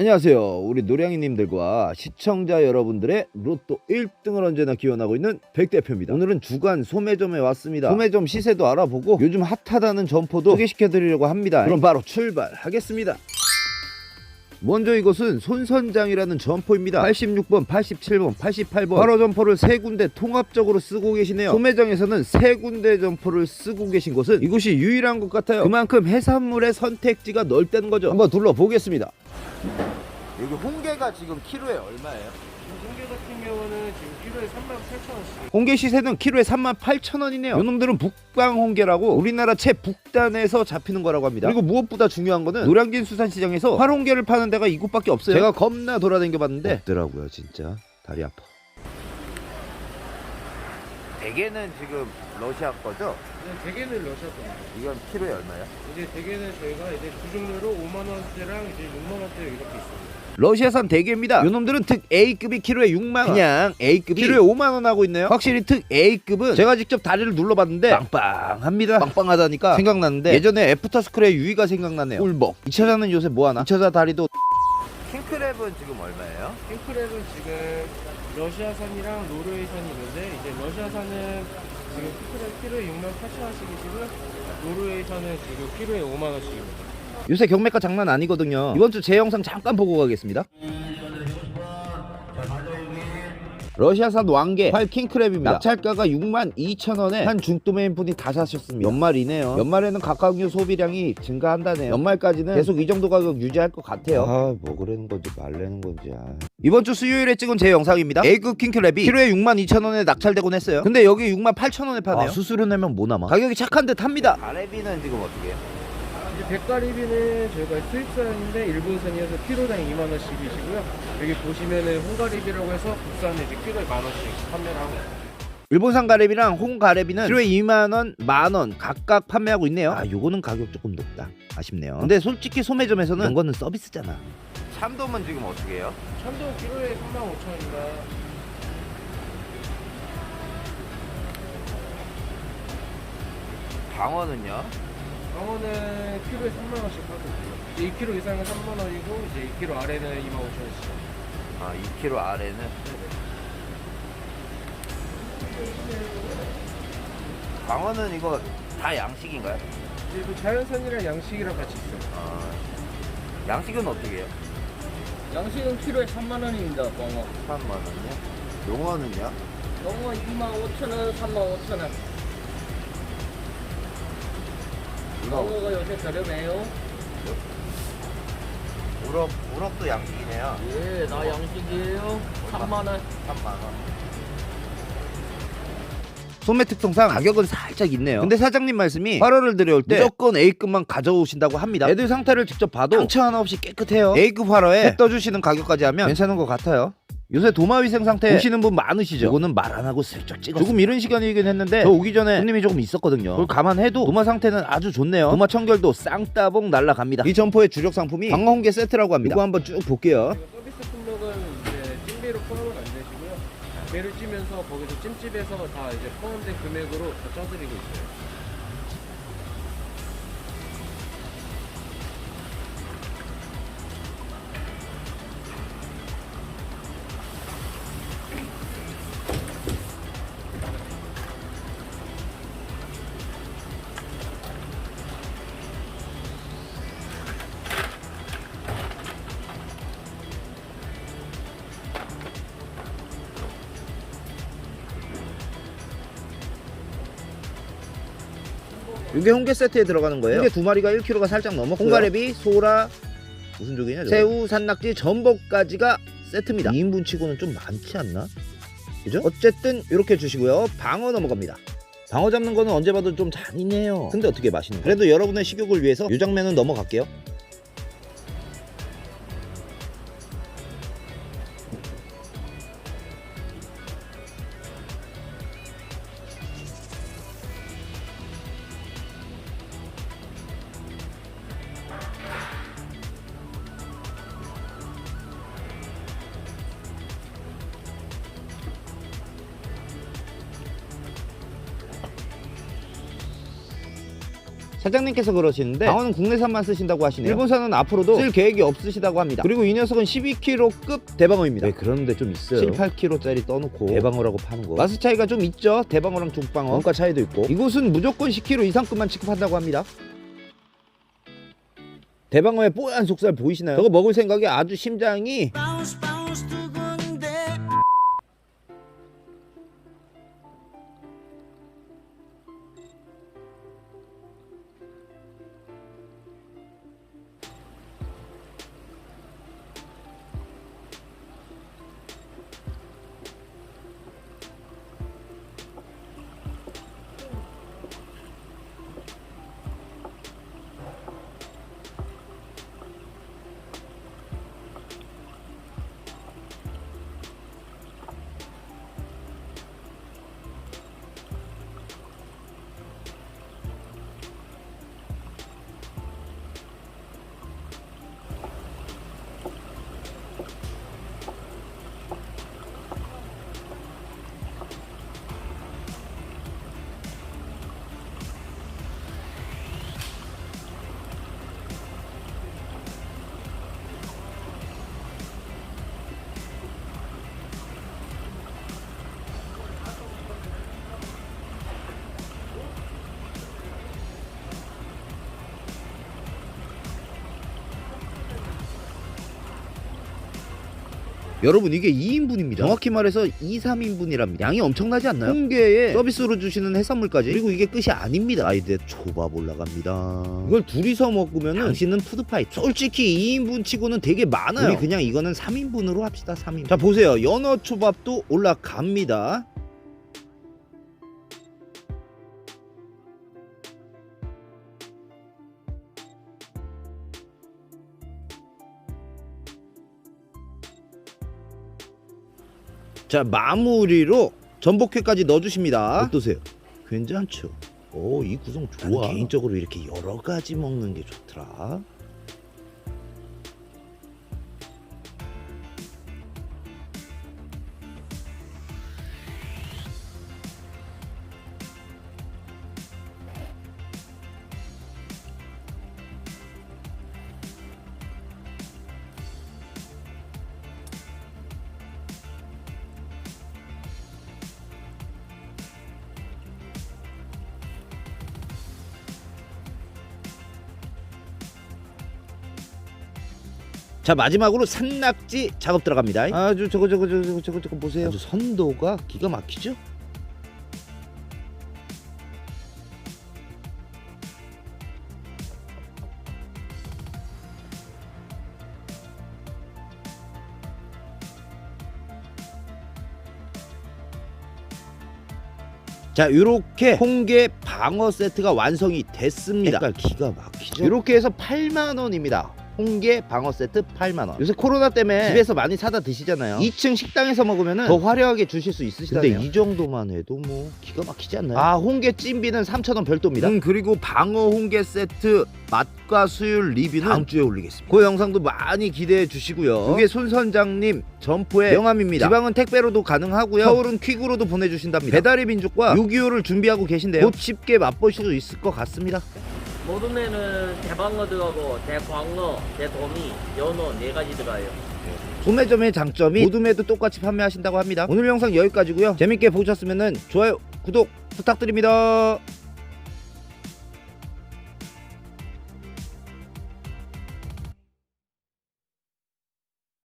안녕하세요. 우리 노량이님들과 시청자 여러분들의 로또 1등을 언제나 기원하고 있는 백 대표입니다. 오늘은 주간 소매점에 왔습니다. 소매점 시세도 알아보고 요즘 핫하다는 점포도 소개시켜드리려고 합니다. 그럼 바로 출발하겠습니다. 먼저 이곳은 손선장이라는 점포입니다. 86번, 87번, 88번 바로 점포를 세 군데 통합적으로 쓰고 계시네요. 소매장에서는 세 군데 점포를 쓰고 계신 곳은 이곳이 유일한 것 같아요. 그만큼 해산물의 선택지가 넓다는 거죠. 한번 둘러보겠습니다. 여기 홍게가 지금 키로에 얼마예요? 홍게 같은 경우는 지금 키로에 38,000원씩 홍게 시세는 키로에 38,000원이네요. 요놈들은 북방 홍게라고 우리나라 최북단에서 잡히는 거라고 합니다. 그리고 무엇보다 중요한 거는 노량진 수산시장에서 활홍게를 파는 데가 이곳밖에 없어요. 제가 겁나 돌아다녀 봤는데 없더라고요, 진짜. 다리 아파. 대게는 지금 러시아 거죠? 네, 대게는 러시아 겁니다. 이건 키로에 얼마예요? 이제 대게는 저희가 이제 두 종류로 5만 원대랑 이제 6만 원대 이렇게 있습니다. 러시아산 대게입니다. 요놈들은 특 A급이 키로에 6만 원. 그냥 A급이 키로에 5만 원 하고 있네요. 확실히 특 A급은 제가 직접 다리를 눌러봤는데 빵빵합니다. 빵빵하다니까 생각나는데 예전에 애프터스쿨의 유이가 생각나네요. 꿀벅. 이 차자는 요새 뭐 하나? 이 차자 다리도 킹크랩은 지금 얼마예요? 킹크랩은 지금 러시아산이랑 노르웨이산이 있는데 이제 러시아산은 지금 키로에 6만 8천 원씩이시고요. 노르웨이산은 지금 키로에 5만 원씩입니다. 요새 경매가 장난 아니거든요. 이번 주 제 영상 잠깐 보고 가겠습니다. 러시아산 왕개 활 킹크랩입니다. 낙찰가가 6만 2천 원에 한 중도매인 분이 다 사셨습니다. 연말이네요. 연말에는 각각류 소비량이 증가한다네요. 연말까지는 계속 이 정도 가격 유지할 것 같아요. 아, 뭐 그러는 건지 말래는 건지. 아. 이번 주 수요일에 찍은 제 영상입니다. A급 킹크랩이 키로에 6만 2천 원에 낙찰되곤 했어요. 근데 여기 6만 8천 원에 파네요. 수수료 내면 뭐 남아? 가격이 착한 듯 합니다. 가래비는 지금 어떻게 해요? 이제 백가리비는 저희가 수입산인데 일본산이어서 키로당 2만 원씩이시고요. 여기 보시면은 홍가리비라고 해서 국산에 이제 키로에 만 원씩 판매를 하고 있습니다. 일본산 가래비랑 홍 가래비는 키로에 2만 원, 만원 각각 판매하고 있네요. 아, 요거는 가격 조금 높다. 아쉽네요. 근데 솔직히 소매점에서는 이런 거는 서비스잖아. 참돔은 지금 어떻게 해요? 참돔 키로에 3만 5천 원입니다. 방어는요? 강어는 키로에 3만 원씩 하고 있고요. 2kg 이상은 3만 원이고 이제 2kg 아래는 2만 5천 원씩. 아, 2kg 아래는 방어는 이거 다 양식인가요? 이제 그 자연산이랑 양식이랑 같이 있어요. 아, 양식은 어떻게 해요? 양식은 키로에 3만 원입니다. 광어. 3만 원이요? 용어는요? 광어 2만 5천 원, 3만 5천 원. 광어가 요새 저렴해요. 우럭, 우럭도 양식이네요. 예, 나 양식이에요. 3만 원. 3만 원. 소매 특성상 가격은 살짝 있네요. 근데 사장님 말씀이 활어를 들여올 때 무조건 A급만 가져오신다고 합니다. 애들 상태를 직접 봐도 상처 하나 없이 깨끗해요. A급 활어에 회 떠주시는 가격까지 하면 괜찮은 것 같아요. 요새 도마 위생 상태 보시는 분 많으시죠? 이거는 말 안 하고 슬쩍 찍어. 조금 이른 시간이긴 했는데 저 오기 전에 손님이 조금 있었거든요. 그걸 감안해도 도마 상태는 아주 좋네요. 도마 청결도 쌍따봉 날라갑니다. 이 점포의 주력 상품이 방어홍게 세트라고 합니다. 이거 한번 쭉 볼게요. 저희가 서비스 품목은 이제 찜배로 포함은 안 되시고요. 배를 찌면서 거기서 찜집에서 다 이제 포함된 금액으로 다 짜드리고 있어요. 이게 홍게 세트에 들어가는 거예요. 홍게 두 마리가 1kg가 살짝 넘었고요. 홍가래비, 소라, 무슨 조개냐? 저거? 새우, 산낙지, 전복까지가 세트입니다. 2인분 치고는 좀 많지 않나? 그죠? 어쨌든 이렇게 주시고요. 방어 넘어갑니다. 방어 잡는 거는 언제 봐도 좀 잔인해요. 근데 어떻게 맛있는 거? 그래도 여러분의 식욕을 위해서 이 장면은 넘어갈게요. 사장님께서 그러시는데 방어는 국내산만 쓰신다고 하시네요. 일본산은 앞으로도 쓸 계획이 없으시다고 합니다. 그리고 이 녀석은 12kg급 대방어입니다. 네 그런데 좀 있어요. 7, 8kg짜리 떠놓고 대방어라고 파는 거. 맛의 차이가 좀 있죠? 대방어랑 족방어. 원가 차이도 있고. 이곳은 무조건 10kg 이상급만 취급한다고 합니다. 대방어의 뽀얀 속살 보이시나요? 저거 먹을 생각에 아주 심장이 여러분 이게 2인분입니다. 정확히 말해서 2, 3인분이랍니다. 양이 엄청나지 않나요? 홍게에 서비스로 주시는 해산물까지? 그리고 이게 끝이 아닙니다. 아이들 초밥 올라갑니다. 이걸 둘이서 먹으면 당신은 푸드파이트 솔직히 2인분 치고는 되게 많아요. 우리 그냥 이거는 3인분으로 합시다 3인분. 자 보세요. 연어 초밥도 올라갑니다 자 마무리로 전복회까지 넣어주십니다 어떠세요? 괜찮죠? 오 이 구성 좋아 나는 개인적으로 이렇게 여러 가지 먹는 게 좋더라 자 마지막으로 산낙지 작업 들어갑니다. 아주 저거 저거 저거 저거 저거, 저거 보세요. 아주 선도가 기가 막히죠? 자 이렇게 홍게 방어 세트가 완성이 됐습니다. 색깔 기가 막히죠? 이렇게 해서 8만 원입니다 홍게 방어 세트 8만원. 요새 코로나 때문에 집에서 많이 사다 드시잖아요. 2층 식당에서 먹으면 더 화려하게 주실 수 있으시다네요. 근데 이 정도만 해도 뭐 기가 막히지 않나요? 아 홍게 찜비는 3,000원 별도입니다. 음 그리고 방어 홍게 세트 맛과 수율 리뷰는 다음 주에 올리겠습니다. 그 영상도 많이 기대해 주시고요. 이게 손 선장님 점포의 명함입니다. 지방은 택배로도 가능하고요. 서울은 퀵으로도 보내주신답니다. 배달의 민족과 6.25를 준비하고 계신데요. 곧 쉽게 맛보실 수 있을 것 같습니다 모둠에는 대방어 들어가고 대광어, 대도미, 연어 네 가지 들어가요. 소매점의 장점이 모둠에도 똑같이 판매하신다고 합니다. 오늘 영상 여기까지고요. 재밌게 보셨으면 좋아요 구독 부탁드립니다